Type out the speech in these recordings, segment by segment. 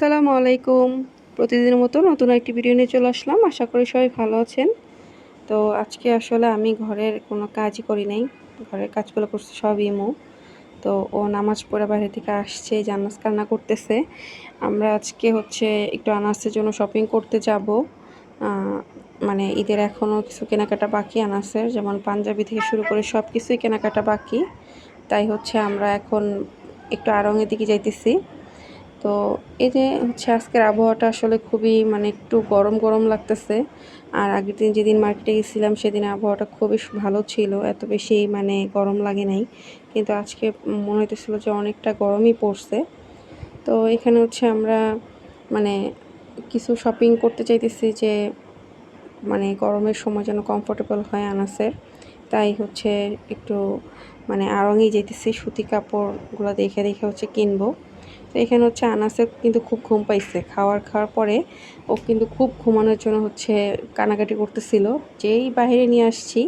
আসসালামু আলাইকুম। প্রতিদিনের মতো নতুন একটি ভিডিও নিয়ে চলে আসলাম। আশা করি সবাই ভালো আছেন। তো আজকে আসলে আমি ঘরের কোনো কাজই করি নাই। ঘরের কাজগুলো করছি সব ইমো। তো ও নামাজ পড়ে বাইরে থেকে আসছে জান্নাজ কান্না করতেছে। আমরা আজকে হচ্ছে একটু আনাসের জন্য শপিং করতে যাব। মানে ঈদের এখনও কিছু কেনাকাটা বাকি আনাসের। যেমন পাঞ্জাবি থেকে শুরু করে সব কিছুই কেনাকাটা বাকি। তাই হচ্ছে আমরা এখন একটু আরঙের দিকে যাইতেছি। তো এই যে হচ্ছে আজকের আবহাওয়াটা আসলে খুবই মানে একটু গরম গরম লাগতেছে। আর আগের দিন যেদিন মার্কেটে গেছিলাম, সেদিন আবহাওয়াটা খুবই ভালো ছিল। এত বেশি মানে গরম লাগে নাই। কিন্তু আজকে মনে হইতেছিল যে অনেকটা গরমই পড়ছে। তো এখানে হচ্ছে আমরা মানে কিছু শপিং করতে চাইতেছি যে মানে গরমের সময় যেন কমফোর্টেবল হয় আনাসের তাই হচ্ছে একটু মানে আরঙেই যেতেছি, সুতি কাপড়গুলো দেখে দেখে হচ্ছে কিনবো। তো এখানে হচ্ছে আনাসের কিন্তু খুব ঘুম পাইছে। খাওয়ার খাওয়ার পরে ও কিন্তু খুব ঘুমানোর জন্য হচ্ছে কানাকাটি করতেছিল। যেই বাহিরে নিয়ে আসছি,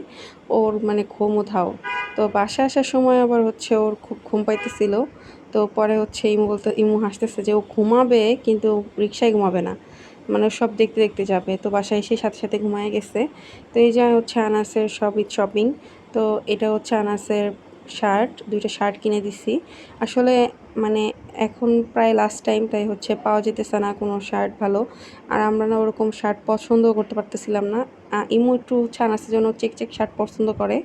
ওর মানে ঘুম ধাও তো বাসা আসার সময় আবার হচ্ছে ওর খুব ঘুম পাইতেছিল। তো পরে হচ্ছে ইমু বলতে, ইমু হাসতেছে যে ও ঘুমাবে কিন্তু রিক্সায় ঘুমাবে না। মানে সব দেখতে দেখতে যাবে। তো বাসায় এসে সাথে সাথে ঘুমায় গেছে। তো এই যা হচ্ছে আনাসের সব শপিং তো এটা হচ্ছে আনাসের শার্ট দুইটা শার্ট কিনে দিছি। আসলে মানে এখন প্রায় লাস্ট টাইম তাই হচ্ছে পাওয়া যেতেছে না কোনো শার্ট ভালো। আর আমরা না ওরকম শার্ট পছন্দও করতে পারতেছিলাম না। ইমু একটু ছানাসের জন্য চেক চেক শার্ট পছন্দ করে।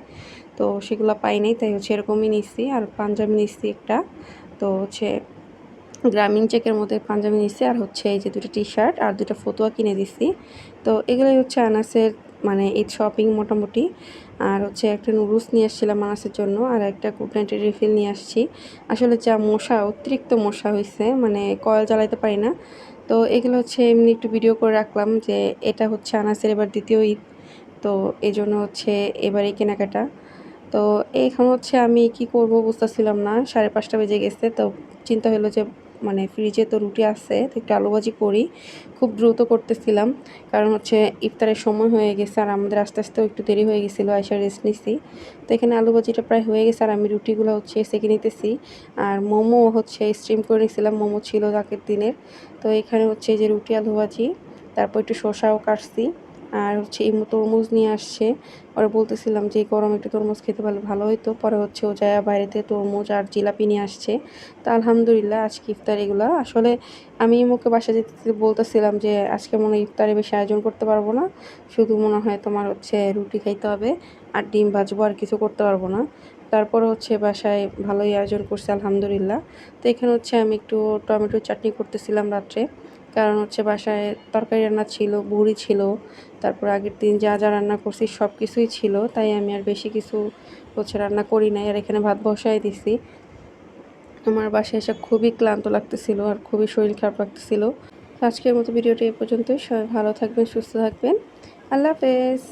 তো সেগুলো পাই নাই, তাই হচ্ছে এরকমই নিচ্ছি আর পাঞ্জাবি নিচ্ছি একটা। তো হচ্ছে গ্রামীণ চেকের মধ্যে পাঞ্জাবি নিচ্ছি আর হচ্ছে এই যে দুটো টি শার্ট আর দুটো ফতুয়া কিনে দিচ্ছি তো এগুলোই হচ্ছে আনাসের মানে এই শপিং মোটামুটি। আর হচ্ছে একটা নুডলস নিয়ে আসছিলাম মানাসের জন্য আর একটা গুড নাইটের রিফিল নিয়ে আসছি। আসলে যা মশা, অতিরিক্ত মশা হয়েছে মানে কয়েল জ্বালাইতে পারি না। তো এগুলো হচ্ছে এমনি একটু ভিডিও করে রাখলাম যে এটা হচ্ছে আনাসের এবার দ্বিতীয় ঈদ। তো এই জন্য হচ্ছে এবারই কেনাকাটা। তো এখন হচ্ছে আমি কি করব বুঝতেছিলাম না, সাড়ে পাঁচটা বেজে গেছে। তো চিন্তা হলো যে মানে ফ্রিজে তো রুটি আছে, তো একটু আলুভাজি করি। খুব দ্রুত করতেছিলাম, কারণ হচ্ছে ইফতারের সময় হয়ে গেছে আর আমাদের আস্তে আস্তেও একটু দেরি হয়ে গেছিল, আইসা রেস্ট নিছি। তো এখানে আলুভাজিটা প্রায় হয়ে গেছে আর আমি রুটিগুলো হচ্ছে সেঁকে নিতেছি। আর মোমো হচ্ছে স্ট্রিম করে নিয়েছিলাম মোমো ছিল আগের দিনের। তো এখানে হচ্ছে যে রুটি আলুভাজি তারপর একটু শসাও কাটছি। আর হচ্ছে এই তরমুজ নিয়ে আসছে। ওরা বলতেছিলাম যে গরম একটু তরমুজ খেতে পারলে ভালো হইতো। পরে হচ্ছে ও যায় বাইরেতে তরমুজ আর জিলাপি নিয়ে আসছে। তা আলহামদুলিল্লাহ আজকে ইফতার এগুলো। আসলে আমি মুখে বাসা যেতে বলতেছিলাম যে, আজকে মনে ইফতারে বেশি আয়োজন করতে পারব না। শুধু মনে হয় তোমার হচ্ছে রুটি খাইতে হবে আর ডিম ভাজবো আর কিছু করতে পারব না। তারপরে হচ্ছে বাসায় ভালোই আয়োজন করছে, আলহামদুলিল্লাহ। তো এখানে হচ্ছে আমি একটু টমেটো চাটনি করতেছিলাম রাত্রে। কারণ হচ্ছে বাসায় তরকারি রান্না ছিল, বুড়ি ছিল, তারপর আগের দিন যা যা রান্না করছি সব কিছুই ছিল, তাই আমি আর বেশি কিছু হচ্ছে রান্না করি নাই। আর এখানে ভাত বসাই দিছি। আমার বাসায় এসে খুবই ক্লান্ত লাগতেছিল আর খুবই শরীর খারাপ লাগতেছিল। আজকের মতো ভিডিওটি এ পর্যন্তই। সবাই ভালো থাকবেন, সুস্থ থাকবেন। আল্লাহ হাফেজ।